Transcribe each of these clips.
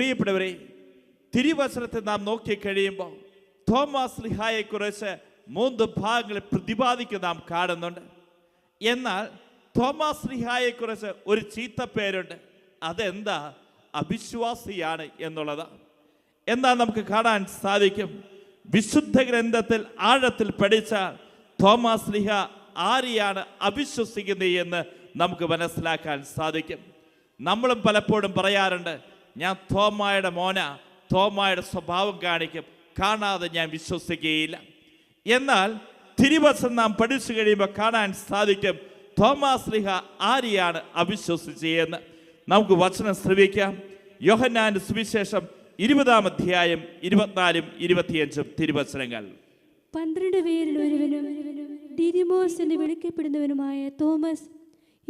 പ്രിയപ്പെട്ടവരെ തിരുവസനത്തെ നാം നോക്കിക്കഴിയുമ്പോൾ തോമസ് ലിഹായെക്കുറിച്ച് മൂന്ന് ഭാഗങ്ങളെ പ്രതിപാദിക്കുന്ന നാം കാണുന്നുണ്ട്. എന്നാൽ തോമസ് ലിഹായെക്കുറിച്ച് ഒരു ചീത്ത പേരുണ്ട്. അതെന്താ? അവിശ്വാസിയാണ് എന്നുള്ളതാണ് എന്താ നമുക്ക് കാണാൻ സാധിക്കും. വിശുദ്ധ ഗ്രന്ഥത്തിൽ ആഴത്തിൽ പഠിച്ച തോമസ് ലിഹ ആരെയാണ് അവിശ്വസിക്കുന്നത് എന്ന് നമുക്ക് മനസ്സിലാക്കാൻ സാധിക്കും. നമ്മളും പലപ്പോഴും പറയാറുണ്ട് ഞാൻ തോമായുടെ മോന തോമായുടെ സ്വഭാവം കാണിക്കും. കാണാതെ ഞാൻ വിശ്വസിക്കുകയില്ല. എന്നാൽ തിരുവസം നാം പഠിച്ചു കഴിയുമ്പോൾ കാണാൻ സാധിക്കും തോമാസ് ലിഹ ആരെയാണ് അവിശ്വസിച്ചതെന്ന്. നമുക്ക് വചനം ശ്രവിക്കാം. യോഹന്നാന്റെ സുവിശേഷം ഇരുപതാം അധ്യായം ഇരുപത്തിനാലും ഇരുപത്തിയഞ്ചും തിരുവചനങ്ങൾ. പന്ത്രണ്ട് പേരിൽ ഒരുവനും ഡിദിമോസ് എന്ന് വിളിക്കപ്പെടുന്നവനുമായ തോമസ്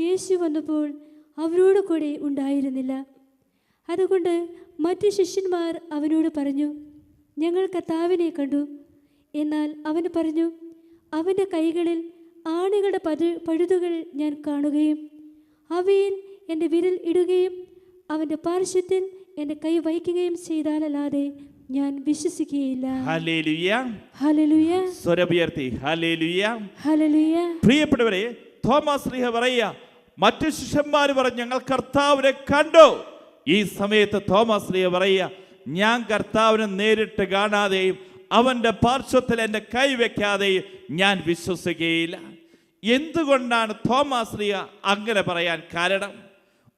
യേശു വന്നപ്പോൾ അവരോട് കൂടെ ഉണ്ടായിരുന്നില്ല. അതുകൊണ്ട് മറ്റ് ശിഷ്യന്മാർ അവനോട് പറഞ്ഞു ഞങ്ങൾ കർത്താവിനെ കണ്ടു. എന്നാൽ അവൻ പറഞ്ഞു അവന്റെ കൈകളിൽ ആണികളുടെ പതു പഴുതുകൾ ഞാൻ കാണുകയും അവയിൽ എന്റെ വിരൽ ഇടുകയും അവന്റെ പാർശ്വത്തിൽ എന്റെ കൈ വഹിക്കുകയും ചെയ്താലല്ലാതെ ഞാൻ വിശ്വസിക്കുകയില്ല. പ്രിയപ്പെട്ടവരെ തോമസ് പറയുക മറ്റു ശിഷ്യന്മാർ പറഞ്ഞു ഞങ്ങൾ കർത്താവിനെ കണ്ടു. ഈ സമയത്ത് തോമസ് ലിയ പറയുക ഞാൻ കർത്താവിനെ നേരിട്ട് കാണാതെയും അവന്റെ പാർശ്വത്തിൽ എന്റെ കൈ വയ്ക്കാതെയും ഞാൻ വിശ്വസിക്കുകയില്ല. എന്തുകൊണ്ടാണ് തോമസ് ലിയ അങ്ങനെ പറയാൻ കാരണം?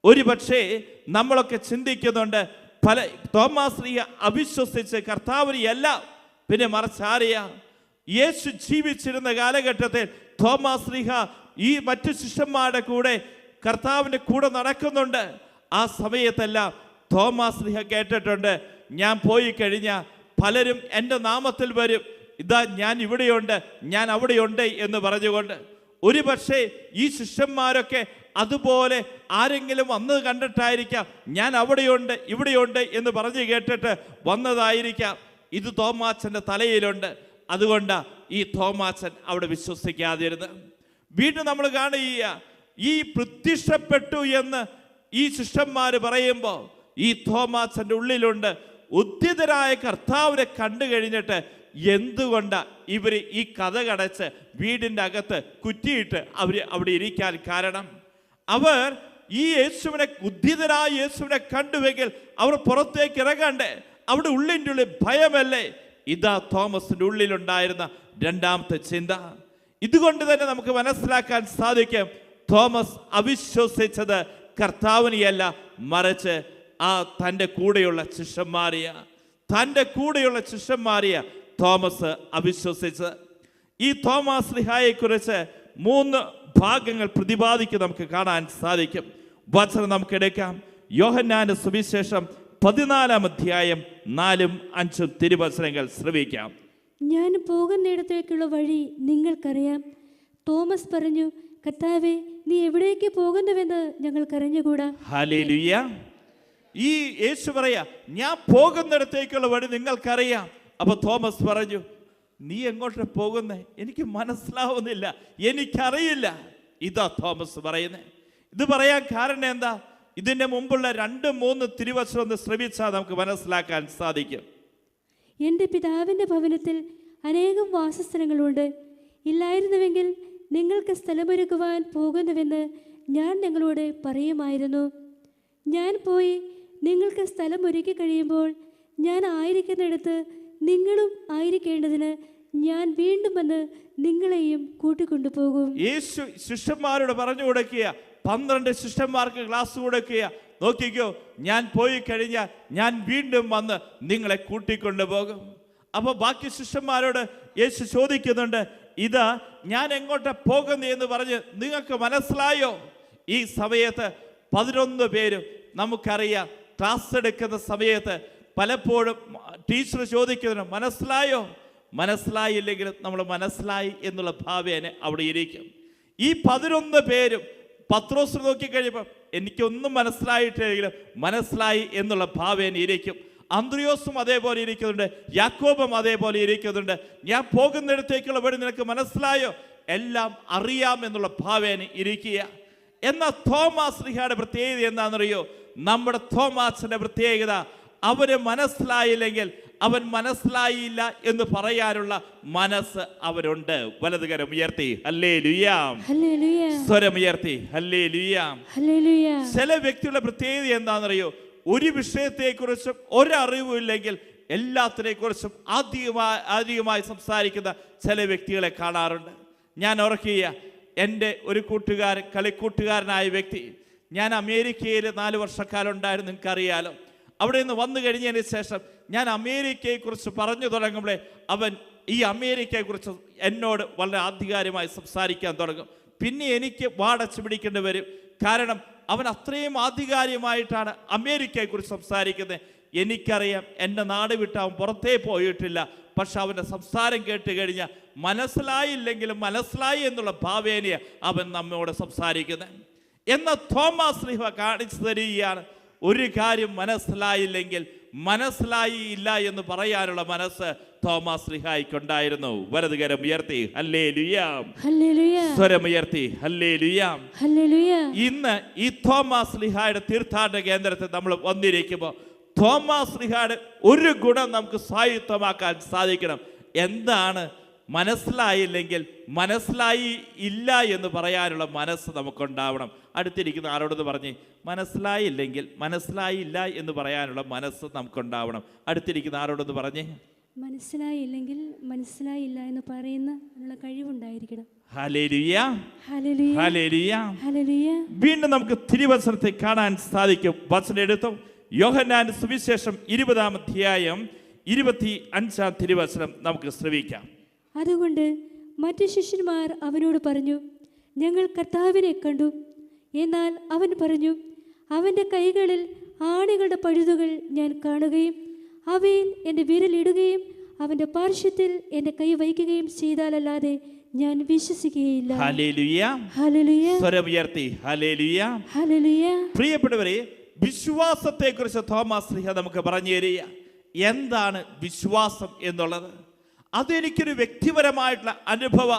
ഒരു പക്ഷേ നമ്മളൊക്കെ ചിന്തിക്കുന്നുണ്ട് പല തോമസ് ലിയ അവിശ്വസിച്ച് കർത്താവിനെയല്ല പിന്നെ മറച്ചാറിയ യേശു ജീവിച്ചിരുന്ന കാലഘട്ടത്തിൽ തോമസ് ലിഹ ഈ മറ്റു ശിഷ്യന്മാരുടെ കൂടെ കർത്താവിന്റെ കൂടെ നടക്കുന്നുണ്ട്. ആ സമയത്തെല്ലാം തോമസ് ലിഹ കേട്ടിട്ടുണ്ട്. ഞാൻ പോയി കഴിഞ്ഞാൽ പലരും എന്റെ നാമത്തിൽ വരും. ഇതാ ഞാൻ ഇവിടെയുണ്ട് ഞാൻ അവിടെയുണ്ട് എന്ന് പറഞ്ഞുകൊണ്ട്. ഒരു പക്ഷേ ഈ ശിഷ്യന്മാരൊക്കെ അതുപോലെ ആരെങ്കിലും വന്നത് കണ്ടിട്ടായിരിക്കാം ഞാൻ അവിടെയുണ്ട് ഇവിടെയുണ്ട് എന്ന് പറഞ്ഞു കേട്ടിട്ട് വന്നതായിരിക്കാം. ഇത് തോമാച്ചന്റെ തലയിലുണ്ട്. അതുകൊണ്ടാണ് ഈ തോമാച്ചൻ അവിടെ വിശ്വസിക്കാതിരുന്നത്. വീണ്ടും നമ്മൾ കാണുക ഈ പ്രത്യക്ഷപ്പെട്ടു എന്ന് ഈ ശിഷ്യന്മാർ പറയുമ്പോൾ ഈ തോമാച്ചന്റെ ഉള്ളിലുണ്ട്. ഉദ്യതരായ കർത്താവിനെ കണ്ടു കഴിഞ്ഞിട്ട് എന്തുകൊണ്ട് ഇവർ ഈ കഥ കടച്ച് വീടിന്റെ അകത്ത് കുറ്റിയിട്ട് അവർ അവിടെ ഇരിക്കാൻ കാരണം? അവർ ഈ യേശുവിനെ ഉദ്ധിതരായ യേശുവിനെ കണ്ടുവെങ്കിൽ അവർ പുറത്തേക്ക് ഇറങ്ങണ്ടേ? അവിടെ ഉള്ളിന്റെ ഉള്ളിൽ ഭയമല്ലേ? ഇതാ തോമസിന്റെ ഉള്ളിലുണ്ടായിരുന്ന രണ്ടാമത്തെ ചിന്ത. ഇതുകൊണ്ട് തന്നെ നമുക്ക് മനസ്സിലാക്കാൻ സാധിക്കും തോമസ് അവിശ്വസിച്ചത് കർത്താവിനെയല്ല മറിച്ച് ആ തന്റെ കൂടെയുള്ള ശിഷ്യന്മാരെയ. തന്റെ കൂടെയുള്ള ശിഷ്യന്മാരെയ തോമസ് അവിശ്വസിച്ച്. ഈ തോമസ് ലിഹായെക്കുറിച്ച് മൂന്ന് ഭാഗങ്ങൾ പ്രതിപാദിക്കുക നമുക്ക് കാണാൻ സാധിക്കും. വചനം നമുക്ക് എടുക്കാം. യോഹന്നാന്റെ സുവിശേഷം പതിനാലാം അധ്യായം നാലും അഞ്ചും തിരുവചനങ്ങൾ ശ്രവിക്കാം. ഞാൻ പോകുന്നിടത്തേക്കുള്ള വഴി നിങ്ങൾക്കറിയാം. തോമസ് പറഞ്ഞു കർത്താവെ നീ എവിടേക്ക് പോകുന്നുവെന്ന് ഞങ്ങൾ ഹാലേലുയ്യ ഈ യേശു പറയാ ഞാൻ പോകുന്നിടത്തേക്കുള്ള വഴി നിങ്ങൾക്കറിയാം. അപ്പൊ തോമസ് പറഞ്ഞു നീ എങ്ങോട്ട് പോകുന്നേ? എനിക്ക് മനസ്സിലാവുന്നില്ല എനിക്കറിയില്ല. ഇതാ തോമസ് പറയുന്നത് ഇത് പറയാൻ കാരണം എന്താ? ഇതിന്റെ മുമ്പുള്ള രണ്ട് മൂന്ന് തിരുവശം ഒന്ന് ശ്രമിച്ചാൽ നമുക്ക് മനസ്സിലാക്കാൻ സാധിക്കും. എന്റെ പിതാവിന്റെ ഭവനത്തിൽ അനേകം വാസസ്ഥലങ്ങളുണ്ട്. ഇല്ലായിരുന്നുവെങ്കിൽ നിങ്ങൾക്ക് സ്ഥലമൊരുക്കുവാൻ പോകുന്നുവെന്ന് ഞാൻ നിങ്ങളോട് പറയുമായിരുന്നു. ഞാൻ പോയി നിങ്ങൾക്ക് സ്ഥലം ഒരുക്കി കഴിയുമ്പോൾ ഞാൻ ആയിരിക്കുന്നിടത്ത് നിങ്ങളും ആയിരിക്കേണ്ടതിന് ഞാൻ വീണ്ടും വന്ന് നിങ്ങളെയും കൂട്ടിക്കൊണ്ടുപോകും. യേശു ശിഷ്യന്മാരോട് പറഞ്ഞു കൊടുക്കുക. പന്ത്രണ്ട് ശിഷ്യന്മാർക്ക് ക്ലാസ് കൊടുക്കുക. നോക്കിക്കോ ഞാൻ പോയി കഴിഞ്ഞാൽ ഞാൻ വീണ്ടും വന്ന് നിങ്ങളെ കൂട്ടിക്കൊണ്ടുപോകും. അപ്പോൾ ബാക്കി ശിഷ്യന്മാരോട് യേശു ചോദിക്കുന്നുണ്ട് ഇതാ ഞാൻ എങ്ങോട്ട് പോകുന്നു എന്ന് പറഞ്ഞ് നിങ്ങൾക്ക് മനസ്സിലായോ? ഈ സമയത്ത് പതിനൊന്ന് പേരും നമുക്കറിയാം ക്ലാസ് എടുക്കുന്ന സമയത്ത് പലപ്പോഴും ടീച്ചർ ചോദിക്കുന്നതിന് മനസ്സിലായോ? മനസ്സിലായില്ലെങ്കിൽ നമ്മൾ മനസ്സിലായി എന്നുള്ള ഭാവേന അവിടെ ഇരിക്കും. ഈ പതിനൊന്ന് പേരും പത്രോസ് നോക്കിക്കഴിയുമ്പോൾ എനിക്കൊന്നും മനസ്സിലായിട്ടില്ലെങ്കിലും മനസ്സിലായി എന്നുള്ള ഭാവേന ഇരിക്കും. അന്ത്രയോസും അതേപോലെ ഇരിക്കുന്നുണ്ട് യാക്കോബും അതേപോലെ ഇരിക്കുന്നുണ്ട്. ഞാൻ പോകുന്നിടത്തേക്കുള്ള വഴി നിനക്ക് മനസ്സിലായോ? എല്ലാം അറിയാം എന്നുള്ള ഭാവേന ഇരിക്കുക. എന്നാൽ തോമാസ് ലിഹയുടെ പ്രത്യേകത എന്താണെന്നറിയോ? നമ്മുടെ തോമാസിന്റെ പ്രത്യേകത അവന് മനസ്സിലായില്ലെങ്കിൽ അവൻ മനസ്സിലായില്ല എന്ന് പറയാനുള്ള മനസ്സ് അവരുണ്ട് വലതുകരം ഉയർത്തി അല്ലേ ലുയാം സ്വരം ഉയർത്തി അല്ലേ ലുയാം ചില വ്യക്തിയുടെ പ്രത്യേകത എന്താണെന്നറിയോ? ഒരു വിഷയത്തെക്കുറിച്ചും ഒരറിവും ഇല്ലെങ്കിൽ എല്ലാത്തിനെക്കുറിച്ചും അധികമായി അധികമായി സംസാരിക്കുന്ന ചില വ്യക്തികളെ കാണാറുണ്ട്. ഞാൻ ഓർക്കുക എന്റെ ഒരു കൂട്ടുകാരൻ കളിക്കൂട്ടുകാരനായ വ്യക്തി. ഞാൻ അമേരിക്കയിൽ നാല് വർഷക്കാലം ഉണ്ടായിരുന്നു നിങ്ങൾക്കറിയാലോ അവിടെ നിന്ന് വന്നു കഴിഞ്ഞതിന് ശേഷം ഞാൻ അമേരിക്കയെക്കുറിച്ച് പറഞ്ഞു തുടങ്ങുമ്പോഴേ അവൻ ഈ അമേരിക്കയെക്കുറിച്ച് എന്നോട് വളരെ ആധികാരികമായി സംസാരിക്കാൻ തുടങ്ങും. പിന്നെ എനിക്ക് വാടച്ചു പിടിക്കേണ്ടി വരും. കാരണം അവൻ അത്രയും ആധികാരികമായിട്ടാണ് അമേരിക്കയെക്കുറിച്ച് സംസാരിക്കുന്നത്. എനിക്കറിയാം എന്റെ നാട് വിട്ട് അവൻ പുറത്തേ പോയിട്ടില്ല. പക്ഷെ അവന്റെ സംസാരം കേട്ട് കഴിഞ്ഞാൽ മനസ്സിലായില്ലെങ്കിലും മനസ്സിലായി എന്നുള്ള ഭാവേനയെ അവൻ നമ്മോട് സംസാരിക്കുന്നത്. എന്ന തോമസ് ലിഹ കാണിച്ചു തരികയാണ്. ഒരു കാര്യം മനസ്സിലായില്ലെങ്കിൽ മനസ്സിലായി ഇല്ല എന്ന് പറയാനുള്ള മനസ്സ് തോമസ് ലിഹായിക്കുണ്ടായിരുന്നു വലതുകരം ഉയർത്തി ഹല്ലേ ലുയാം സ്വരം സ്വരമുയർത്തി ഹല്ലേ ലുയാം ഇന്ന് ഈ തോമസ് ലിഹായുടെ തീർത്ഥാടന കേന്ദ്രത്തിൽ നമ്മൾ വന്നിരിക്കുമ്പോൾ തോമസ് ലിഹായുടെ ഒരു ഗുണം നമുക്ക് സ്വായത്തമാക്കാൻ സാധിക്കണം. എന്താണ്? മനസ്സിലായില്ലെങ്കിൽ മനസ്സിലായി ഇല്ല എന്ന് പറയാനുള്ള മനസ്സ് നമുക്കുണ്ടാവണം. അടുത്തിരിക്കുന്ന. ആരോടൊന്ന് പറഞ്ഞ്? മനസ്സിലായില്ലെങ്കിൽ മനസ്സിലായില്ല എന്ന് പറയാനുള്ള മനസ്സ് നമുക്കുണ്ടാവണം. അടുത്തിരിക്കുന്ന. ആരോടൊന്ന് പറഞ്ഞ്? മനസ്സിലായില്ലെങ്കിൽ മനസ്സിലായില്ല എന്ന് പറയുന്ന കഴിവുണ്ടായിരിക്കണം. വീണ്ടും നമുക്ക് തിരുവസനത്തെ കാണാൻ സാധിക്കും. വചനം എടുത്തു. യോഹന്നാൻ സുവിശേഷം ഇരുപതാം അധ്യായം ഇരുപത്തി അഞ്ചാം തിരുവസനം നമുക്ക് ശ്രവിക്കാം. അതുകൊണ്ട് മറ്റു ശിഷ്യന്മാർ അവനോട് പറഞ്ഞു ഞങ്ങൾ കർത്താവിനെ കണ്ടു. എന്നാൽ അവൻ പറഞ്ഞു അവന്റെ കൈകളിൽ ആണികളുടെ പഴുതുകൾ ഞാൻ കാണുകയും അവയിൽ എന്റെ വിരലിടുകയും അവന്റെ പാർശ്വത്തിൽ എന്റെ കൈ വയ്ക്കുകയും ചെയ്താലല്ലാതെ ഞാൻ വിശ്വസിക്കുകയില്ല. പ്രിയപ്പെട്ടവരെ വിശ്വാസത്തെ കുറിച്ച് തോമസ് നമുക്ക് പറഞ്ഞു തരിക. എന്താണ് വിശ്വാസം എന്നുള്ളത്? അതെനിക്കൊരു വ്യക്തിപരമായിട്ടുള്ള അനുഭവ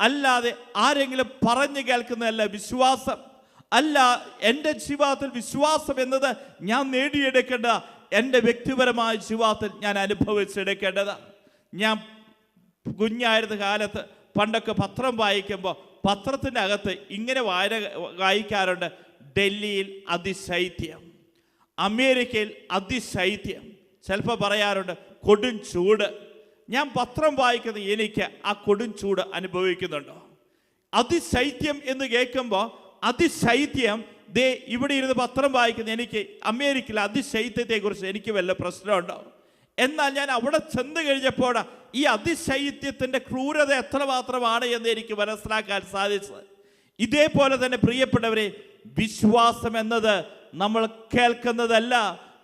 അല്ലാതെ ആരെങ്കിലും പറഞ്ഞു കേൾക്കുന്നതല്ല വിശ്വാസം. അല്ല എന്റെ ജീവിതത്തിൽ വിശ്വാസം എന്നത് ഞാൻ നേടിയെടുക്കേണ്ട എന്റെ വ്യക്തിപരമായ ജീവിതത്തിൽ ഞാൻ അനുഭവിച്ചെടുക്കേണ്ടതാണ്. ഞാൻ കുഞ്ഞായിരുന്ന കാലത്ത് പണ്ടൊക്കെ പത്രം വായിക്കുമ്പോൾ പത്രത്തിന്റെ അകത്ത് ഇങ്ങനെ വായന വായിക്കാറുണ്ട് ഡൽഹിയിൽ അതിശൈത്യം അമേരിക്കയിൽ അതിശൈത്യം. ചിലപ്പോൾ പറയാറുണ്ട് കൊടും ചൂട്. ഞാൻ പത്രം വായിക്കുന്ന എനിക്ക് ആ കൊടും ചൂട് അനുഭവിക്കുന്നുണ്ടോ? അതിശൈത്യം എന്ന് കേൾക്കുമ്പോൾ അതിശൈത്യം ദേ ഇവിടെ ഇരുന്ന് പത്രം വായിക്കുന്ന എനിക്ക് അമേരിക്കയിലെ അതിശൈത്യത്തെക്കുറിച്ച് എനിക്ക് വല്ല പ്രശ്നമുണ്ടോ എന്നാൽ ഞാൻ അവിടെ ചെന്ന് കഴിഞ്ഞപ്പോൾ ഈ അതിശൈത്യത്തിന്റെ ക്രൂരത എത്രമാത്രമാണ് എന്ന് എനിക്ക് മനസ്സിലാക്കാൻ സാധിച്ചത്. ഇതേപോലെ തന്നെ പ്രിയപ്പെട്ടവരെ വിശ്വാസം എന്നത് നമ്മൾ കേൾക്കുന്നതല്ല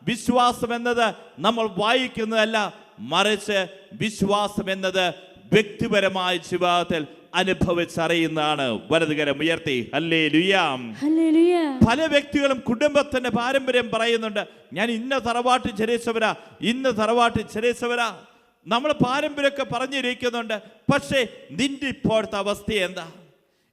വിശ്വാസം എന്നത് നമ്മൾ വായിക്കുന്നതല്ല മറിച്ച് വിശ്വാസം എന്നത് വ്യക്തിപരമായ ജീവിതത്തിൽ അനുഭവിച്ചറിയുന്നതാണ്. വലതുകരം ഉയർത്തി. അല്ലേ ലുയാം പല വ്യക്തികളും കുടുംബത്തിന്റെ പാരമ്പര്യം പറയുന്നുണ്ട്. ഞാൻ ഇന്ന തറവാട്ടിൽ ചെറിയസവരാ ഇന്ന തറവാട്ടിൽ ചെറിയസവരാ നമ്മൾ പാരമ്പര്യമൊക്കെ പറഞ്ഞിരിക്കുന്നുണ്ട്. പക്ഷേ നിന്റെ ഇപ്പോഴത്തെ അവസ്ഥ എന്താ?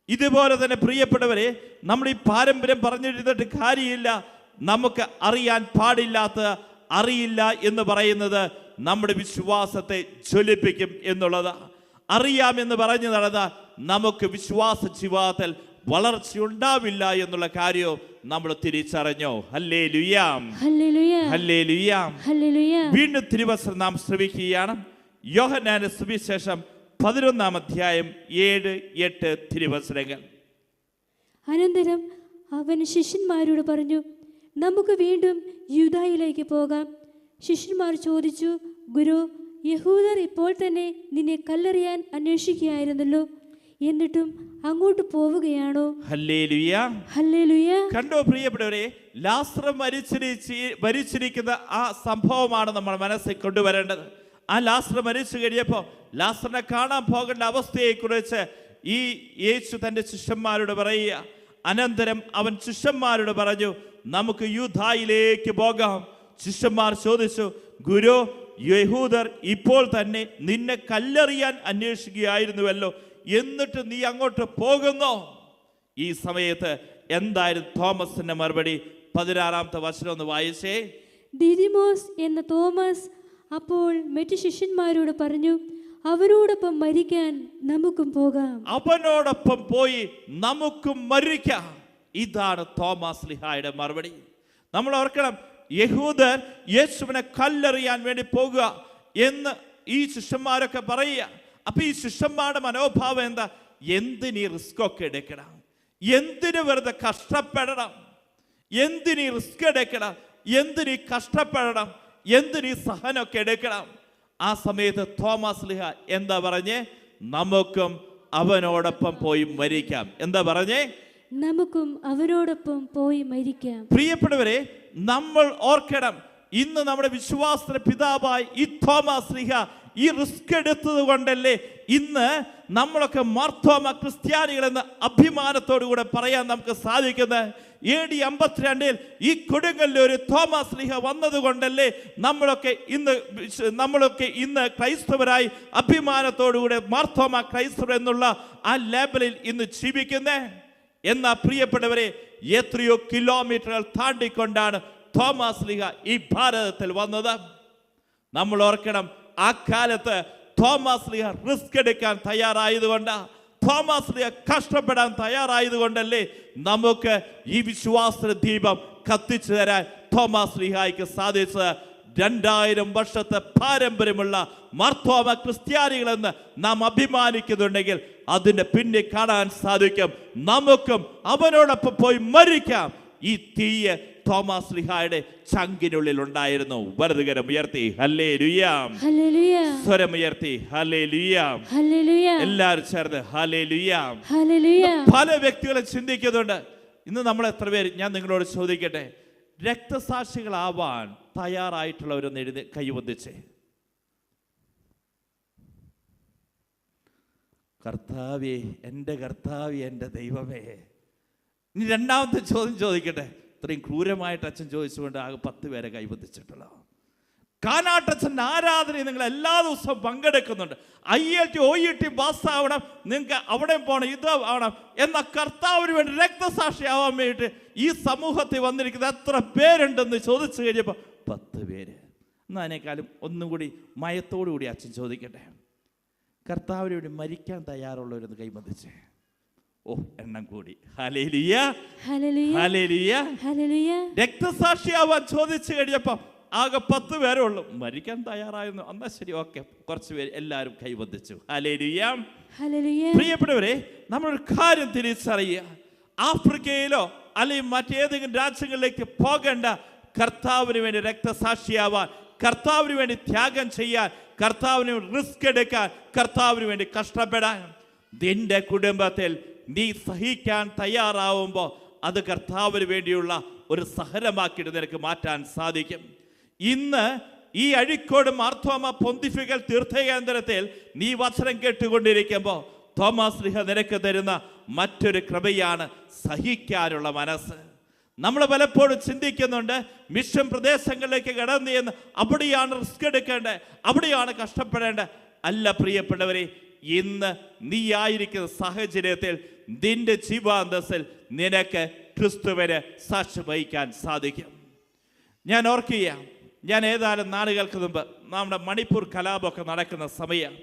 ഇതുപോലെ തന്നെ പ്രിയപ്പെട്ടവരെ നമ്മൾ ഈ പാരമ്പര്യം പറഞ്ഞിരുന്നിട്ട് കാര്യമില്ല. നമുക്ക് അറിയാൻ പാടില്ലാത്ത അറിയില്ല എന്ന് പറയുന്നത് നമ്മുടെ വിശ്വാസത്തെ ജ്വലിപ്പിക്കും എന്നുള്ളത്. അറിയാമെന്ന് പറഞ്ഞു നടന്ന നമുക്ക് വിശ്വാസ ജീവിതത്തിൽ വളർച്ചയുണ്ടാവില്ല എന്നുള്ള കാര്യവും നമ്മൾ തിരിച്ചറിഞ്ഞോ. ഹല്ലേ ലുയാം ഹല്ലേ ലുയാം വീണ്ടും തിരുവസ്ത്രം നാം ശ്രമിക്കുകയാണ് യോഹനാന സുവിശേഷം പതിനൊന്നാം അധ്യായം ഏഴ് എട്ട് തിരുവസ്ത്രങ്ങൾ അനന്തരം അവൻ ശിഷ്യന്മാരോട് പറഞ്ഞു നമുക്ക് വീണ്ടും യൂദായിലേക്ക് പോകാം. ശിഷ്യന്മാർ ചോദിച്ചു ഗുരു യഹൂദർ ഇപ്പോൾ തന്നെ നിന്നെ കല്ലെറിയാൻ അന്വേഷിക്കുകയായിരുന്നല്ലോ. എന്നിട്ടും അങ്ങോട്ട് പോവുകയാണോ? കണ്ടോ പ്രിയപ്പെട്ടവരെ ലാസ്ത്രം മരിച്ചിരിച്ച് മരിച്ചിരിക്കുന്ന ആ സംഭവമാണ് നമ്മൾ മനസ്സിൽ കൊണ്ടുവരേണ്ടത്. ആ ലാസ്ത്രം മരിച്ചു കഴിഞ്ഞപ്പോൾ ലാസ്ത്രനെ കാണാൻ പോകേണ്ട അവസ്ഥയെക്കുറിച്ച് ഈ യേശു തന്റെ ശിഷ്യന്മാരോട് പറയുക. അനന്തരം അവൻ ശിഷ്യന്മാരോട് പറഞ്ഞു നമുക്ക് യൂധായിലേക്ക് പോകാം. ശിഷ്യന്മാർ ചോദിച്ചു ഗുരു യഹൂദർ ഇപ്പോൾ തന്നെ നിന്നെ കല്ലെറിയാൻ അന്വേഷിക്കുകയായിരുന്നുവല്ലോ. എന്നിട്ട് നീ അങ്ങോട്ട് പോകുന്നോ? ഈ സമയത്ത് എന്തായിരുന്നു തോമസിന്റെ മറുപടി പതിനാറാമത്തെ വചനം ഒന്ന് വായിച്ചേ. ദിദിമോസ് എന്ന തോമസ് അപ്പോൾ മറ്റു ശിഷ്യന്മാരോട് പറഞ്ഞു അവരോടൊപ്പം മരിക്കാൻ നമുക്കും പോകാം. അവനോടൊപ്പം പോയി നമുക്കും മരിക്കാം. ഇതാണ് തോമസ് ലിഹായുടെ മറുപടി. നമ്മൾ ഓർക്കണം യഹൂദർ യേശുവിനെ കല്ലെറിയാൻ വേണ്ടി പോകുക എന്ന് ഈ ശിഷ്യന്മാരൊക്കെ പറയുക. അപ്പൊ ഈ ശിഷ്യന്മാരുടെ മനോഭാവം എന്താ? എന്തിനീ റിസ്ക് ഒക്കെ എടുക്കണം? എന്തിനു വെറുതെ കഷ്ടപ്പെടണം? എന്തിനീ റിസ്ക് എടുക്കണം? എന്തിനീ കഷ്ടപ്പെടണം? എന്തിനീ സഹനമൊക്കെ എടുക്കണം? ആ സമയത്ത് തോമസ് ലിഹ എന്താ പറഞ്ഞേ? നമുക്കും അവനോടൊപ്പം പോയി മരിക്കാം. എന്താ പറഞ്ഞേ? നമുക്കും അവരോടൊപ്പം പോയി മരിക്കാം. പ്രിയപ്പെട്ടവരെ നമ്മൾ ഓർക്കണം ഇന്ന് നമ്മുടെ വിശ്വാസത്തിന്റെ പിതാവായി ഈ തോമസ് ഈ റിസ്ക് എടുത്തത് കൊണ്ടല്ലേ ഇന്ന് നമ്മളൊക്കെ മാർത്തോമ ക്രിസ്ത്യാനികൾ എന്ന അഭിമാനത്തോടു കൂടെ പറയാൻ നമുക്ക് സാധിക്കുന്നത്. എ ഡി അമ്പത്തിരണ്ടിൽ ഈ കൊടുങ്ങലിൽ ഒരു തോമസ് വന്നത് കൊണ്ടല്ലേ നമ്മളൊക്കെ ഇന്ന് നമ്മളൊക്കെ ഇന്ന് ക്രൈസ്തവരായി അഭിമാനത്തോടുകൂടെ മാർത്തോമ ക്രൈസ്തവർ എന്നുള്ള ആ ലേബലിൽ ഇന്ന് ജീവിക്കുന്നേ. എന്നാ പ്രിയപ്പെട്ടവരെ എത്രയോ കിലോമീറ്ററുകൾ താണ്ടിക്കൊണ്ടാണ് തോമസ് ലിഹ ഈ ഭാരതത്തിൽ വന്നത്. നമ്മൾ ഓർക്കണം ആ കാലത്ത് തോമസ് ലിഹ റിസ്ക് എടുക്കാൻ തയ്യാറായതുകൊണ്ട് തോമസ് ലിഹ കഷ്ടപ്പെടാൻ തയ്യാറായതുകൊണ്ടല്ലേ നമുക്ക് ഈ വിശ്വാസ ദീപം കത്തിച്ചു തരാൻ തോമസ് ലിഹായ്ക്ക് സാധിച്ചത്. രണ്ടായിരം വർഷത്തെ പാരമ്പര്യമുള്ള മർത്തോമ ക്രിസ്ത്യാനികളെന്ന് നാം അഭിമാനിക്കുന്നുണ്ടെങ്കിൽ അതിന്റെ പിന്നെ കാണാൻ സാധിക്കും. നമുക്കും അവനോടൊപ്പം പോയി മരിക്കാം. ഈ തീയ തോമസ് ലിഹായുടെ ചങ്കിനുള്ളിൽ ഉണ്ടായിരുന്നു. വലതുകരം ഉയർത്തി ഹല്ലേ ലുയാം ഹല്ലേലൂയ സ്വരമുയർത്തി ഹലേ ലുയാം എല്ലാവരും ചേർന്ന് ഹലേ ലുയാം പല വ്യക്തികളും ചിന്തിക്കുന്നുണ്ട്. ഇന്ന് നമ്മൾ എത്ര പേര്? ഞാൻ നിങ്ങളോട് ചോദിക്കട്ടെ. രക്തസാക്ഷികളാവാൻ തയ്യാറായിട്ടുള്ളവരൊന്ന് എഴുതി കൈവന്തിച്ചേ കർത്താവേ എന്റെ കർത്താവേ എന്റെ ദൈവമേ. ഇനി രണ്ടാമത്തെ ചോദ്യം ചോദിക്കട്ടെ. ഇത്രയും ക്രൂരമായിട്ട് അച്ഛൻ ചോദിച്ചുകൊണ്ട് ആകെ പത്ത് പേരെ കൈവന്തിച്ചിട്ടുള്ളൂ കാനാട്ടച്ഛന്റെ ആരാധന നിങ്ങൾ എല്ലാ ദിവസവും പങ്കെടുക്കുന്നുണ്ട്. I L T O E T പാസ്സാവണം നിങ്ങൾക്ക് അവിടെ പോകണം ഇത് ആവണം എന്ന കർത്താവിന് വേണ്ടി രക്തസാക്ഷിയാവാൻ വേണ്ടിയിട്ട് ഈ സമൂഹത്തിൽ വന്നിരിക്കുന്ന എത്ര പേരുണ്ടെന്ന് ചോദിച്ചു കഴിഞ്ഞപ്പോൾ പത്ത് പേര്. എന്നാൽ അതിനേക്കാളും ഒന്നും കൂടി മയത്തോടു കൂടി അച്ഛൻ ചോദിക്കട്ടെ. കർത്താവിന് വേണ്ടി മരിക്കാൻ തയ്യാറുള്ളവരൊന്ന് കൈമതിച്ചേ. ഓ എണ്ണം കൂടി. രക്തസാക്ഷിയാവാൻ ചോദിച്ചു കഴിഞ്ഞപ്പം ആകെ പത്ത് പേരേ ഉള്ളൂ. മരിക്കാൻ തയ്യാറായിരുന്നു എന്നാ ശരി ഓക്കെ. കുറച്ച് പേര് എല്ലാവരും കൈബന്ധിച്ചു പ്രിയപ്പെട്ടവരെ നമ്മളൊരു കാര്യം തിരിച്ചറിയുക. ആഫ്രിക്കയിലോ അല്ലെങ്കിൽ മറ്റേതെങ്കിലും രാജ്യങ്ങളിലേക്ക് പോകേണ്ട കർത്താവിന് വേണ്ടി രക്തസാക്ഷിയാവാൻ കർത്താവിന് വേണ്ടി ത്യാഗം ചെയ്യാൻ കർത്താവിന് റിസ്ക് എടുക്കാൻ കർത്താവിന് വേണ്ടി കഷ്ടപ്പെടാൻ. നിന്റെ കുടുംബത്തിൽ നീ സഹിക്കാൻ തയ്യാറാവുമ്പോൾ അത് കർത്താവിന് വേണ്ടിയുള്ള ഒരു സഹനമാക്കിയിട്ട് നിനക്ക് മാറ്റാൻ സാധിക്കും. ഇന്ന് ഈ അഴിക്കോട് മാർത്തോമ പൊന്തിഫിക്കൽ തീർത്ഥകേന്ദ്രത്തിൽ നീ വസ്ത്രം കേട്ടുകൊണ്ടിരിക്കുമ്പോൾ തോമസ് ലിഹ നിനക്ക് തരുന്ന മറ്റൊരു കൃപയാണ് സഹിക്കാനുള്ള മനസ്സ്. നമ്മൾ പലപ്പോഴും ചിന്തിക്കുന്നുണ്ട് മിഷൻ പ്രദേശങ്ങളിലേക്ക് കടന്നു എന്ന് അവിടെയാണ് റിസ്ക് എടുക്കേണ്ടത് അവിടെയാണ് കഷ്ടപ്പെടേണ്ടത്. അല്ല പ്രിയപ്പെട്ടവരെ ഇന്ന് നീ ആയിരിക്കുന്ന സാഹചര്യത്തിൽ നിന്റെ ജീവാന്തസ്സിൽ നിനക്ക് ക്രിസ്തുവിന് സാക്ഷി വഹിക്കാൻ സാധിക്കും. ഞാൻ ഓർക്കുക ഞാൻ ഏതാനും നാളുകൾക്ക് മുമ്പ് നമ്മുടെ മണിപ്പൂർ കലാപമൊക്കെ നടക്കുന്ന സമയം.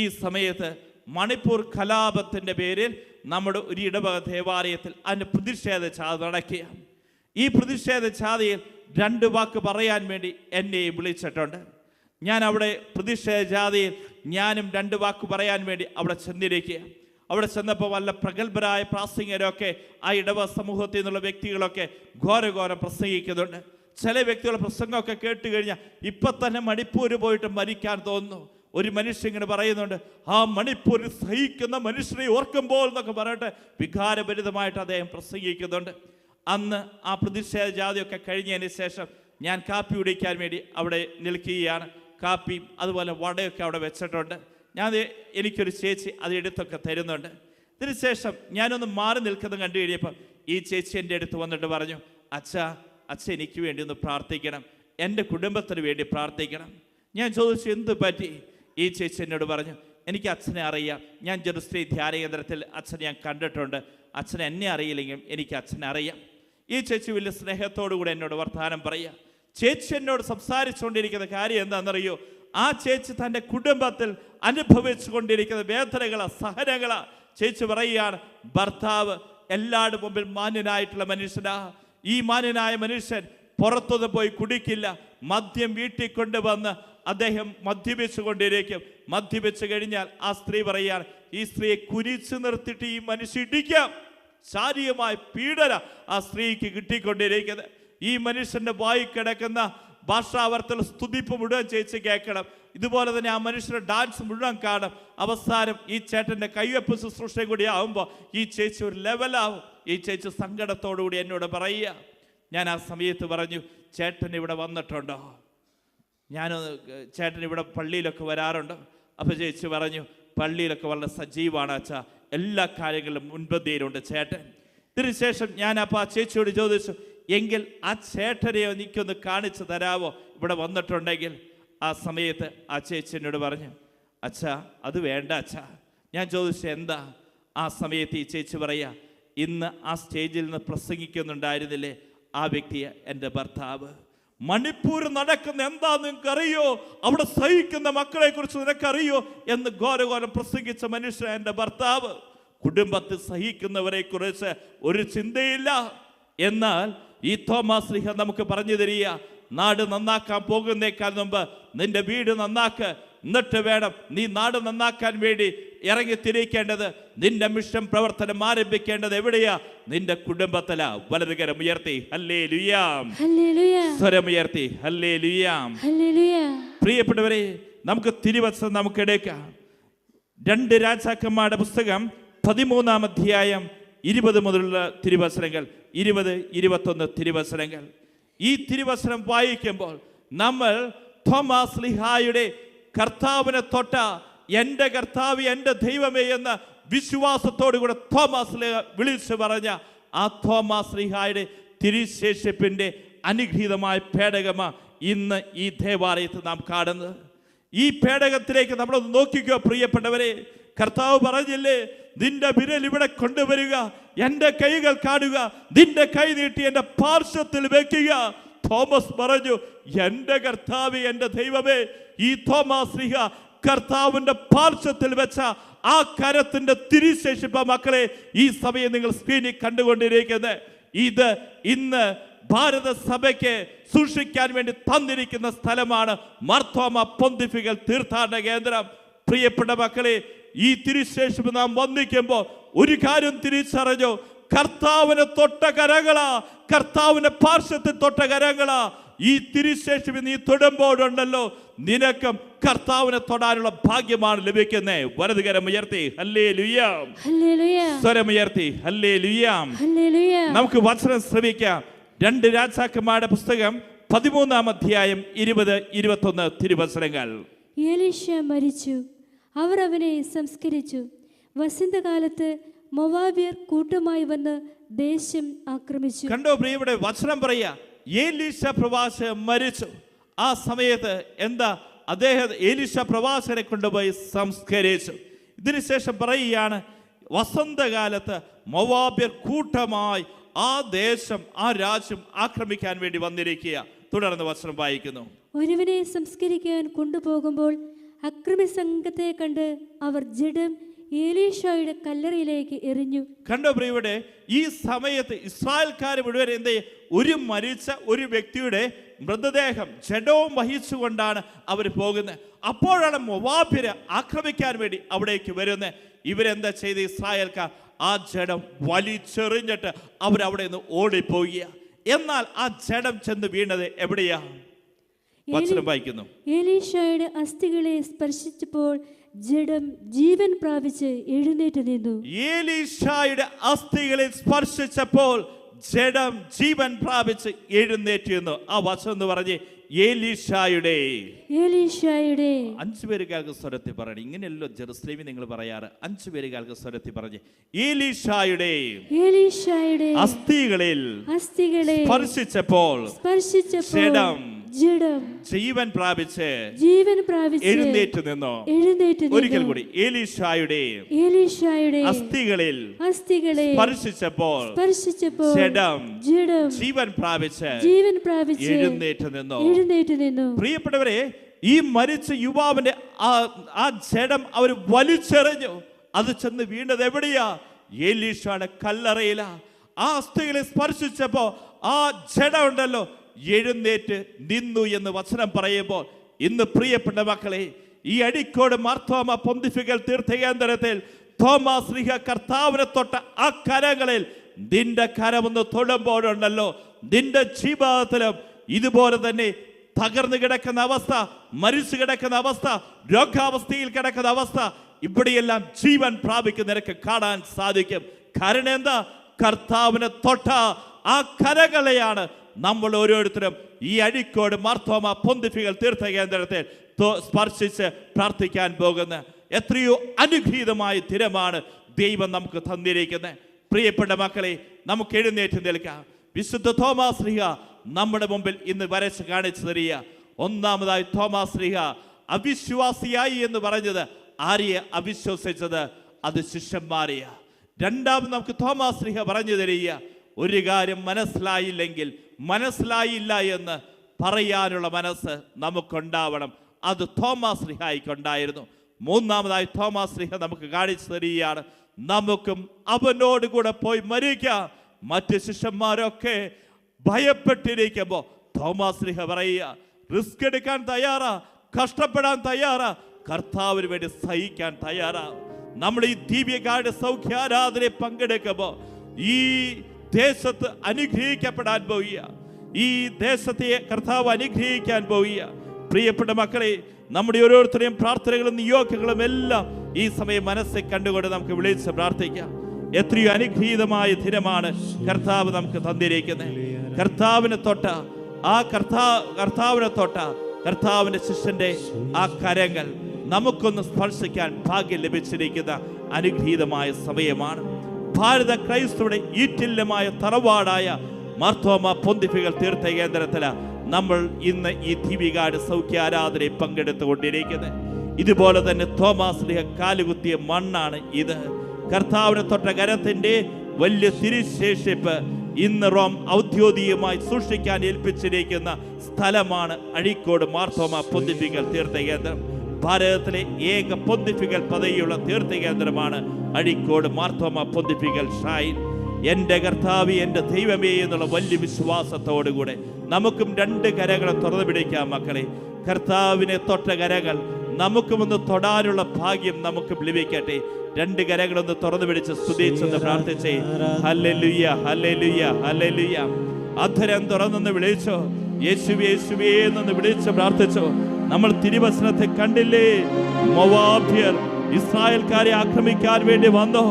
ഈ സമയത്ത് മണിപ്പൂർ കലാപത്തിന്റെ പേരിൽ നമ്മുടെ ഒരു ഇടവക ദേവാലയത്തിൽ അതിന്റെ പ്രതിഷേധ ചാത നടക്കുക ഈ പ്രതിഷേധ ചാതയിൽ രണ്ട് വാക്ക് പറയാൻ വേണ്ടി എന്നെ വിളിച്ചിട്ടുണ്ട്. ഞാൻ അവിടെ പ്രതിഷേധ ജാതയിൽ ഞാനും രണ്ട് വാക്ക് പറയാൻ വേണ്ടി അവിടെ ചെന്നിരിക്കുക അവിടെ ചെന്നപ്പോൾ വല്ല പ്രഗത്ഭരായ പ്രാസംഗികരൊക്കെ ആ ഇടവ സമൂഹത്തിൽ നിന്നുള്ള വ്യക്തികളൊക്കെ ഘോരഘോരം പ്രസംഗിക്കുന്നുണ്ട്. ചില വ്യക്തികളുടെ പ്രസംഗമൊക്കെ കേട്ട് കഴിഞ്ഞാൽ ഇപ്പം തന്നെ മണിപ്പൂർ പോയിട്ട് മരിക്കാൻ തോന്നുന്നു. ഒരു മനുഷ്യൻ ഇങ്ങനെ പറയുന്നുണ്ട് ആ മണിപ്പൂരിൽ സഹിക്കുന്ന മനുഷ്യരെ ഓർക്കുമ്പോൾ എന്നൊക്കെ പറയട്ടെ വികാരഭരിതമായിട്ട് അദ്ദേഹം പ്രസംഗിക്കുന്നുണ്ട്. അന്ന് ആ പ്രതിഷേധ ജാതിയൊക്കെ കഴിഞ്ഞതിന് ശേഷം ഞാൻ കാപ്പി കുടിക്കാൻ വേണ്ടി അവിടെ നിൽക്കുകയാണ്. കാപ്പി അതുപോലെ വടയൊക്കെ അവിടെ വെച്ചിട്ടുണ്ട്. ഞാൻ എനിക്കൊരു ചേച്ചി അത് എടുത്തൊക്കെ തരുന്നുണ്ട്. ഇതിനുശേഷം ഞാനൊന്ന് മാറി നിൽക്കുന്നത് കണ്ടു കഴിഞ്ഞപ്പോൾ ഈ ചേച്ചി എന്റെ അടുത്ത് വന്നിട്ട് പറഞ്ഞു അച്ഛ അച്ഛ എനിക്ക് വേണ്ടി ഒന്ന് പ്രാർത്ഥിക്കണം. എന്റെ കുടുംബത്തിന് വേണ്ടി പ്രാർത്ഥിക്കണം. ഞാൻ ചോദിച്ചു എന്ത് പറ്റി? ഈ ചേച്ചി എന്നോട് പറഞ്ഞു എനിക്ക് അച്ഛനെ അറിയാം. ഞാൻ ജെറുസലേം ധ്യാനകേന്ദ്രത്തിൽ അച്ഛനെ ഞാൻ കണ്ടിട്ടുണ്ട്. അച്ഛൻ എന്നെ അറിയില്ലെങ്കിലും എനിക്ക് അച്ഛനെ അറിയാം. ഈ ചേച്ചി വലിയ സ്നേഹത്തോടു കൂടെ എന്നോട് വർത്തമാനം പറയുക. ചേച്ചി എന്നോട് സംസാരിച്ചുകൊണ്ടിരിക്കുന്ന കാര്യം എന്താണെന്നറിയോ? ആ ചേച്ചി തന്റെ കുടുംബത്തിൽ അനുഭവിച്ചു കൊണ്ടിരിക്കുന്ന വേദനകളാ സഹനങ്ങളാ. ചേച്ചി പറയുകയാണ് ഭർത്താവ് എല്ലാവരുടെ മുമ്പിൽ മാന്യനായിട്ടുള്ള മനുഷ്യനാ. ഈ മാന്യനായ മനുഷ്യൻ പുറത്തുനിന്ന് പോയി കുടിക്കില്ല. മദ്യം വീട്ടിൽ കൊണ്ടുവന്ന് അദ്ദേഹം മദ്യപിച്ചു കൊണ്ടിരിക്കും മദ്യപിച്ചു കഴിഞ്ഞാൽ ആ സ്ത്രീ പറയാൻ ഈ സ്ത്രീയെ കുരിച്ചു നിർത്തിയിട്ട് ഈ മനുഷ്യ ഇടിക്കാം. ശാരീരികമായ പീഡന ആ സ്ത്രീക്ക് കിട്ടിക്കൊണ്ടിരിക്കുന്നത്. ഈ മനുഷ്യന്റെ വായി കിടക്കുന്ന ഭാഷാവർത്തൽ സ്തുതിപ്പ് മുഴുവൻ ചേച്ചി കേൾക്കണം. ഇതുപോലെ തന്നെ ആ മനുഷ്യന്റെ ഡാൻസ് മുഴുവൻ കാണും. അവസാനം ഈ ചേട്ടന്റെ കയ്യൊപ്പ് ശുശ്രൂഷ കൂടി ആവുമ്പോൾ ഈ ചേച്ചി ഒരു ലെവലാവും ഈ ചേച്ചി സങ്കടത്തോടുകൂടി എന്നോട് പറയുക. ഞാൻ ആ സമയത്ത് പറഞ്ഞു ചേട്ടൻ ഇവിടെ വന്നിട്ടുണ്ടോ? ഞാൻ ചേട്ടൻ ഇവിടെ പള്ളിയിലൊക്കെ വരാറുണ്ട്. അപ്പോൾ ചേച്ചി പറഞ്ഞു പള്ളിയിലൊക്കെ വളരെ സജീവമാണ് അച്ഛാ. എല്ലാ കാര്യങ്ങളിലും മുൻപന്തിയിലുണ്ട് ചേട്ടൻ. ഇതിനുശേഷം ഞാൻ അപ്പോൾ ആ ചേച്ചിയോട് ചോദിച്ചു എങ്കിൽ ആ ചേട്ടനെ എനിക്കൊന്ന് കാണിച്ചു തരാവോ? ഇവിടെ വന്നിട്ടുണ്ടെങ്കിൽ. ആ സമയത്ത് ആ ചേച്ചി എന്നോട് പറഞ്ഞു അച്ഛാ അത് വേണ്ട അച്ഛാ. ഞാൻ ചോദിച്ചു എന്താ? ആ സമയത്ത് ഈ ചേച്ചി പറയാ ഇന്ന് ആ സ്റ്റേജിൽ നിന്ന് പ്രസംഗിക്കുന്നുണ്ടായിരുന്നില്ലേ ആ വ്യക്തിയെ എന്റെ ഭർത്താവ്? മണിപ്പൂർ നടക്കുന്ന എന്താ നിങ്ങൾക്ക് അറിയോ അവിടെ സഹിക്കുന്ന മക്കളെ കുറിച്ച് നിനക്കറിയോ? എന്ന് ഘോരഘോരം പ്രസംഗിച്ച മനുഷ്യൻ എന്റെ ഭർത്താവ് കുടുംബത്തിൽ സഹിക്കുന്നവരെ കുറിച്ച് ഒരു ചിന്തയില്ല. എന്നാൽ ഈ തോമസ് ലിഹ നമുക്ക് പറഞ്ഞു തരിക നാട് നന്നാക്കാൻ പോകുന്നേക്കാൾ മുമ്പ് നിന്റെ വീട് നന്നാക്ക് എന്നിട്ട് വേണം നീ നാട് നന്നാക്കാൻ വേണ്ടി ഇറങ്ങി തിരിക്കേണ്ടത് നിന്റെ മിഷൻ പ്രവർത്തനം ആരംഭിക്കേണ്ടത് എവിടെയാ? നിന്റെ കുടുംബത്തിലാ വലതുകരം ഉയർത്തി. ഹല്ലേ ലുയാം സ്വരമുയർത്തി ഹല്ലേ ലുയാം പ്രിയപ്പെട്ടവരെ നമുക്ക് തിരുവത്സം നമുക്ക് എടുക്കാം. രണ്ട് രാജാക്കന്മാരുടെ പുസ്തകം പതിമൂന്നാം അധ്യായം ഇരുപത് മുതലുള്ള തിരുവസരങ്ങൾ ഇരുപത് ഇരുപത്തൊന്ന് തിരുവസരങ്ങൾ ഈ തിരുവസരം വായിക്കുമ്പോൾ നമ്മൾ തോമാസ് ലിഹായുടെ കർത്താവിനെ തൊട്ട എന്റെ കർത്താവ് എന്റെ ദൈവമേ എന്ന് വിശ്വാസത്തോടു കൂടെ തോമാസ് ലേഖ വിളിച്ചു പറഞ്ഞ ആ തോമാസ് ലിഹായുടെ തിരിശേഷിപ്പിന്റെ അനുഗ്രഹീതമായ പേടകമാണ് ഇന്ന് ഈ ദേവാലയത്തിൽ നാം കാണുന്നത്. ഈ പേടകത്തിലേക്ക് നമ്മളൊന്ന് നോക്കിക്കോ പ്രിയപ്പെട്ടവരെ. കർത്താവ് പറഞ്ഞില്ലേ നിന്റെ വിരൽ ഇവിടെ കൊണ്ടുവരിക എന്റെ കൈകൾ കാണുക നിന്റെ കൈ നീട്ടി എന്റെ പാർശ്വത്തിൽ വെക്കുക. തോമസ് പറഞ്ഞു എന്റെ കർത്താവ് എന്റെ ദൈവമേ ഈ തോമസ് ലിഹ കർത്താവിന്റെ പാർശ്വത്തിൽ വെച്ച ആ കരത്തിന്റെ തിരിശേഷിപ്പ മക്കളെ ഈ സഭയെ നിങ്ങൾ സ്ക്രീനിൽ കണ്ടുകൊണ്ടിരിക്കുന്നത്. ഇത് ഇന്ന് ഭാരത സഭയ്ക്ക് സൂക്ഷിക്കാൻ വേണ്ടി തന്നിരിക്കുന്ന സ്ഥലമാണ് മർത്തോമ പൊന്തിഫിക്കൽ തീർത്ഥാടന കേന്ദ്രം. പ്രിയപ്പെട്ട മക്കളെ ഈ തിരിശേഷിപ്പ് നാം വന്ദിക്കുമ്പോൾ ഒരു കാര്യം തിരിച്ചറിഞ്ഞു. കർത്താവിനെ തൊട്ട കരകളാ കർത്താവിന്റെ പാർശ്വത്തിൽ തൊട്ട കരകളാ ഈ തിരിശേഷിപ്പ് നീ തൊടുമ്പോഴുണ്ടല്ലോ നിനക്കും കർത്താവിനെ തൊടാനുള്ള ഭാഗ്യമാണ് ലഭിക്കുന്നത് വലതുകരം ഉയർത്തി. ഹല്ലേ ലുയാം സ്വരമുയർത്തി ഹല്ലേ ലുയാം നമുക്ക് വചനം ശ്രമിക്കാം. രണ്ട് രാജാക്കന്മാരുടെ പുസ്തകം പതിമൂന്നാം അധ്യായം ഇരുപത് ഇരുപത്തൊന്ന് തിരുവസരങ്ങൾ ഏലീഷ മരിച്ചു. അവർ അവനെ സംസ്കരിച്ചു. വസന്തകാലത്ത് മൊവാബിയർ കൂട്ടമായി വന്ന് ദേശം ആക്രമിച്ചു. കണ്ടോ പ്രിയയുടെ വചനം പറയാ ഏലീശ പ്രവാസ മരിച്ചു. ആ സമയത്ത് എന്താ അദ്ദേഹം ഏലീശ പ്രവാസനെ കൊണ്ടുപോയി സംസ്കരിച്ചു. ഇതിനുശേഷം പറയുകയാണ് വസന്തകാലത്ത് മൊവാബ്യർ കൂട്ടമായി ആ ദേശം ആ രാജ്യം ആക്രമിക്കാൻ വേണ്ടി വന്നിരിക്കുക. തുടർന്ന് വസ്ത്രം വായിക്കുന്നു. ഒരുവനെ സംസ്കരിക്കാൻ കൊണ്ടുപോകുമ്പോൾ അക്രമി സംഘത്തെ കണ്ട് അവർ ജഡം ഏലീഷയുടെ കല്ലറയിലേക്ക് എറിഞ്ഞു. കണ്ടോ പ്രിയുടെ ഈ സമയത്ത് ഇസ്രായേൽക്കാർ മുഴുവൻ എന്തേ? ഒരു മരിച്ച ഒരു വ്യക്തിയുടെ മൃതദേഹം ജഡവും വഹിച്ചുകൊണ്ടാണ് അവർ പോകുന്നത്. അപ്പോഴാണ് മൊവാബിര് ആക്രമിക്കാൻ വേണ്ടി അവിടേക്ക് വരുന്നത്. ഇവരെന്താ ചെയ്ത് ഇസ്രായേൽക്കാർ? ആ ജഡം വലിച്ചെറിഞ്ഞിട്ട് അവരവിടെ നിന്ന് ഓടിപ്പോകുക എന്നാൽ ആ ജഡം ചെന്ന് വീണത് എവിടെയാ? വചനം വായിക്കുന്നു. ഏലീഷായുടെ അസ്ഥികളെ സ്പർശിച്ചപ്പോൾ ജഡം ജീവൻ പ്രാപിച്ച് എഴുന്നേറ്റ് നിന്നു. അസ്ഥികളെ സ്പർശിച്ചപ്പോൾ ജഡം ജീവൻ പ്രാപിച്ച് എഴുന്നേറ്റിരുന്നു. ആ വശം എന്ന് പറഞ്ഞ് ഏലീഷായുടെ ഏലീഷായുടെ അഞ്ചു കേൾക്ക സ്വരത്തിൽ പറയണം. ഇങ്ങനെയല്ലോ ജെറുസലേമിൽ നിങ്ങൾ പറയാറ്. അഞ്ചു കേൾക്ക സ്വരത്തിൽ പറഞ്ഞ് ഏലീഷായുടെ ഏലീഷായുടെ അസ്ഥികളിൽ അസ്ഥികളെ സ്പർശിച്ചപ്പോൾ സ്പർശിച്ചപ്പോൾ ജഡം ജീവൻ പ്രാപിച്ച് ജീവൻ പ്രാപിച്ച് എഴുന്നേറ്റ് നിന്നോ? എഴുന്നേറ്റ് ഒരിക്കൽ. കൂടി ഏലീഷായുടെ ഏലീഷായുടെ അസ്ഥികളിൽ അസ്ഥികളെ സ്പർശിച്ചപ്പോൾ സ്പർശിച്ചപ്പോൾ ജഡം ജഡം ജീവൻ പ്രാപിച്ച് ജീവൻ പ്രാപിച്ച് എഴുന്നേറ്റ് നിന്നോ? എഴുന്നേറ്റ് നിന്നു? പ്രിയപ്പെട്ടവരെ ഈ മരിച്ച യുവാവിന്റെ ആ ആ ജഡം അവർ വലിച്ചെറിഞ്ഞു. അത് ചെന്ന് വീണത് എവിടെയാ? ഏലീഷയുടെ കല്ലറയിലാ. ആ അസ്ഥികളെ സ്പർശിച്ചപ്പോ ആ ജഡം ഉണ്ടല്ലോ എഴുന്നേറ്റ് നിന്നു എന്ന് വചനം പറയുമ്പോൾ ഇന്ന് പ്രിയപ്പെട്ട മക്കളെ ഈ അടിക്കോട് മാർത്തോമ പൊന്തിഫിക്കൽ തീർത്ഥകേന്ദ്രത്തിൽ തോമസ് ശ്രീഹ കർത്താവിനെ തൊട്ട ആ കരങ്ങളിൽ നിന്റെ കരമൊന്ന് തൊടുമ്പോഴുണ്ടല്ലോ. നിന്റെ ജീവിതത്തിലും ഇതുപോലെ തന്നെ തകർന്നു കിടക്കുന്ന അവസ്ഥ മരിച്ചു കിടക്കുന്ന അവസ്ഥ രോഗാവസ്ഥയിൽ കിടക്കുന്ന അവസ്ഥ ഇവിടെയെല്ലാം ജീവൻ പ്രാപിക്കുന്ന നിനക്ക് കാണാൻ സാധിക്കും. കാരണം എന്താ? കർത്താവിനെ തൊട്ട ആ കരകളെയാണ് നമ്മൾ ഓരോരുത്തരും ഈ അഴിക്കോട് മാർത്തോമ പൊന്തിഫികൾ തീർത്ഥ കേന്ദ്രത്തിൽ സ്പർശിച്ച് പ്രാർത്ഥിക്കാൻ പോകുന്ന എത്രയോ അനുഗ്രഹീതമായ തിരമാണ് ദൈവം നമുക്ക് തന്നിരിക്കുന്നത്. പ്രിയപ്പെട്ട മക്കളെ നമുക്ക് എഴുന്നേറ്റ് നിൽക്കാം. വിശുദ്ധ തോമാസ് റിഹ നമ്മുടെ മുമ്പിൽ ഇന്ന് വരച്ച് കാണിച്ചു തരിക. ഒന്നാമതായി തോമാസ് റിഹ അവിശ്വാസിയായി എന്ന് പറഞ്ഞത് ആരെയെ അവിശ്വസിച്ചത്? അത് ശിഷ്യന്മാരെയാ. രണ്ടാമത് നമുക്ക് തോമാസ് റിഹ പറഞ്ഞു തരിക. ഒരു കാര്യം മനസ്സിലായില്ലെങ്കിൽ മനസ്സിലായില്ല എന്ന് പറയാനുള്ള മനസ്സ് നമുക്കുണ്ടാവണം. അത് തോമാസ് റിഹായിക്കുണ്ടായിരുന്നു മൂന്നാമതായി തോമാസ് റിഹ നമുക്ക് കാണിച്ചു തരികയാണ്. നമുക്കും അവനോട് കൂടെ പോയി മരിക്കാം. മറ്റ് ശിഷ്യന്മാരൊക്കെ ഭയപ്പെട്ടിരിക്കുമ്പോൾ തോമാസ് റിഹ പറയുക റിസ്ക് എടുക്കാൻ തയ്യാറാ കഷ്ടപ്പെടാൻ തയ്യാറാ കർത്താവിന് വേണ്ടി സഹിക്കാൻ തയ്യാറാ. നമ്മൾ ഈ ദീപികാരുടെ സൗഖ്യാരാധനയെ പങ്കെടുക്കുമ്പോൾ ഈ ദേശത്ത് അനുഗ്രഹിക്കപ്പെടാൻ പോവുക ഈ ദേശത്തെ കർത്താവ് അനുഗ്രഹിക്കാൻ പോവുക പ്രിയപ്പെട്ട മക്കളെ നമ്മുടെ ഓരോരുത്തരുടെയും പ്രാർത്ഥനകളും നിയോഗങ്ങളും എല്ലാം ഈ സമയം മനസ്സിൽ കണ്ടുകൊണ്ട് നമുക്ക് വിളിച്ച് പ്രാർത്ഥിക്കാം. എത്രയോ അനുഗ്രഹീതമായ ദിനമാണ് കർത്താവ് നമുക്ക് തന്നിരിക്കുന്നത്. കർത്താവിനെ തൊട്ട ആ കർത്താ കർത്താവിനെ തൊട്ട കർത്താവിന്റെ ശിഷ്യന്റെ ആ കരങ്ങൾ നമുക്കൊന്ന് സ്പർശിക്കാൻ ഭാഗ്യം ലഭിച്ചിരിക്കുന്ന അനുഗ്രഹീതമായ സമയമാണ്. ഭാരത ക്രൈസ്തവയുടെ ഈറ്റില്യമായ തറവാടായ മാർത്തോമ പൊന്തിഫികൾ തീർത്ഥകേന്ദ്രത്തിൽ നമ്മൾ ഇന്ന് ഈ ദീപികാട് സൗഖ്യ ആരാധനയിൽ പങ്കെടുത്തുകൊണ്ടിരിക്കുന്നത്. ഇതുപോലെ തന്നെ തോമാസ് ലിഹ കാലുകുത്തിയ മണ്ണാണ് ഇത്. കർത്താവിനെ തൊട്ട കരത്തിന്റെ വലിയ തിരിശേഷിപ്പ് ഇന്ന് റോം ഔദ്യോഗികമായി സൂക്ഷിക്കാൻ ഏൽപ്പിച്ചിരിക്കുന്ന സ്ഥലമാണ് അഴീക്കോട് മാർത്തോമ പൊന്തിഫിക്കൽ തീർത്ഥകേന്ദ്രം. ഭാരതത്തിലെ ഏക പൊന്തിഫിക്കൽ പദവിയുള്ള തീർത്ഥകേന്ദ്രമാണ് അഴിക്കോട് മാർത്തോമ പൊന്തിഫിക്കൽ ഷൈൻ എന്റെ കർത്താവ് എന്റെ ദൈവമേ എന്നുള്ള വലിയ വിശ്വാസത്തോടുകൂടെ നമുക്കും രണ്ട് കരകളെ തുറന്നു പിടിക്കാം മക്കളെ. കർത്താവിനെ തൊട്ട കരകൾ നമുക്കുമൊന്ന് തൊടാനുള്ള ഭാഗ്യം നമുക്കും ലഭിക്കട്ടെ. രണ്ട് കരകളൊന്ന് തുറന്നു പിടിച്ച് സ്തുതിച്ചെന്ന് പ്രാർത്ഥിച്ചേ. ഹല്ലേലൂയ ഹല്ലേലൂയ ഹല്ലേലൂയ അധരം തുറന്നൊന്ന് വിളിച്ചോ. യേശുവേ യേശുവേ എന്നൊന്ന് വിളിച്ച് പ്രാർത്ഥിച്ചോ. നമ്മൾ തിരുവസനത്തെ കണ്ടില്ലേ? മൊവാഭ്യർ ഇസ്രായേൽക്കാരെ ആക്രമിക്കാൻ വേണ്ടി വന്നോ.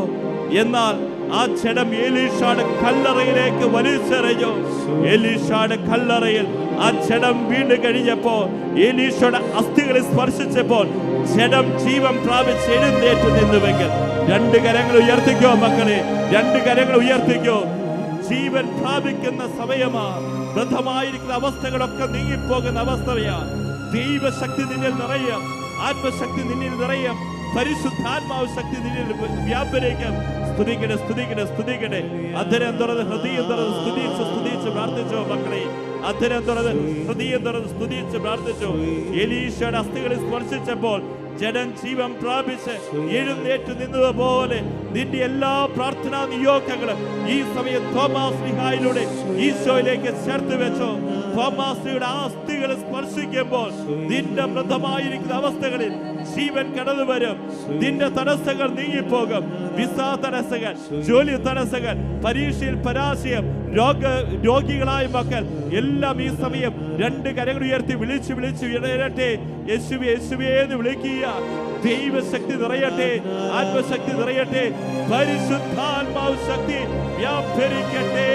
എന്നാൽ ആ ചടം ഏലീഷയുടെ കല്ലറയിലേക്ക് വലിച്ചെറിഞ്ഞു. ഏലീഷയുടെ കല്ലറയിൽ ആ ചടം വീണ് കഴിഞ്ഞപ്പോൾ ഏലീഷയുടെ അസ്ഥികളെ സ്പർശിച്ചപ്പോൾ ജഡം ജീവൻ പ്രാപിച്ച് എഴുന്നേറ്റ് നിന്നുവെങ്കിൽ രണ്ട് കരങ്ങൾ ഉയർത്തിക്കോ മക്കളെ രണ്ട് കരങ്ങൾ ഉയർത്തിക്കോ. ജീവൻ പ്രാപിക്കുന്ന സമയമാ ബദ്ധമായിരിക്കുന്ന അവസ്ഥകളൊക്കെ നീങ്ങിപ്പോകുന്ന അവസ്ഥയാ ദൈവശക്തി നിന്നിൽ നിറയാം ആത്മശക്തി നിന്നിൽ നിറയാം പരിശുദ്ധാത്മാവ് ശക്തി നിന്നിൽ വ്യാപരിക്കാം. സ്തുതിക്കട്ടെ സ്തുതിക്കട്ടെ സ്തുതിക്കട്ടെ. അധരം തുറന്ന് ഹൃദയം തുറന്ന് സ്തുതിച്ച് സ്തുതിച്ച് പ്രാർത്ഥിച്ചോ മക്കളെ. അധരം തുറന്ന് ഹൃദയം തുറന്ന് സ്തുതിച്ച് പ്രാർത്ഥിച്ചോ. എലീശയുടെ അസ്ഥികളിൽ സ്പർശിച്ചപ്പോൾ ജഡം ജീവൻ പ്രാപിച്ച് എഴുന്നേറ്റ് നിന്നതുപോലെ നിന്റെ എല്ലാ പ്രാർത്ഥനാ നിയോഗങ്ങളും ഈ സമയം തോമാസ് ലിഹായിലൂടെ ഈശോയിലേക്ക് ചേർത്ത് വെച്ചോ. തോമാസ്ലിയുടെ ആസ്തികളെ സ്പർശിക്കുമ്പോൾ നിന്റെ മൃതമായിരിക്കുന്ന അവസ്ഥകളിൽ ജീവൻ കടന്നു വരും നിന്റെ തടസ്സങ്ങൾ നീങ്ങിപ്പോകും. വിസ തടസ്സങ്ങൾ ജോലി തടസ്സങ്ങൾ പരീക്ഷയിൽ പരാജയം രോഗ രോഗികളായ മക്കൾ എല്ലാം ഈ സമയം രണ്ട് കരകൾ ഉയർത്തി വിളിച്ച് വിളിച്ച് ഇടയട്ടെ യേശു യേശുവേ എന്ന് വിളിക്കുക. ദൈവശക്തി നിറയട്ടെ ആത്മശക്തി നിറയട്ടെ പരിശുദ്ധാത്മാവ് ശക്തി വ്യാപരിക്കട്ടെ.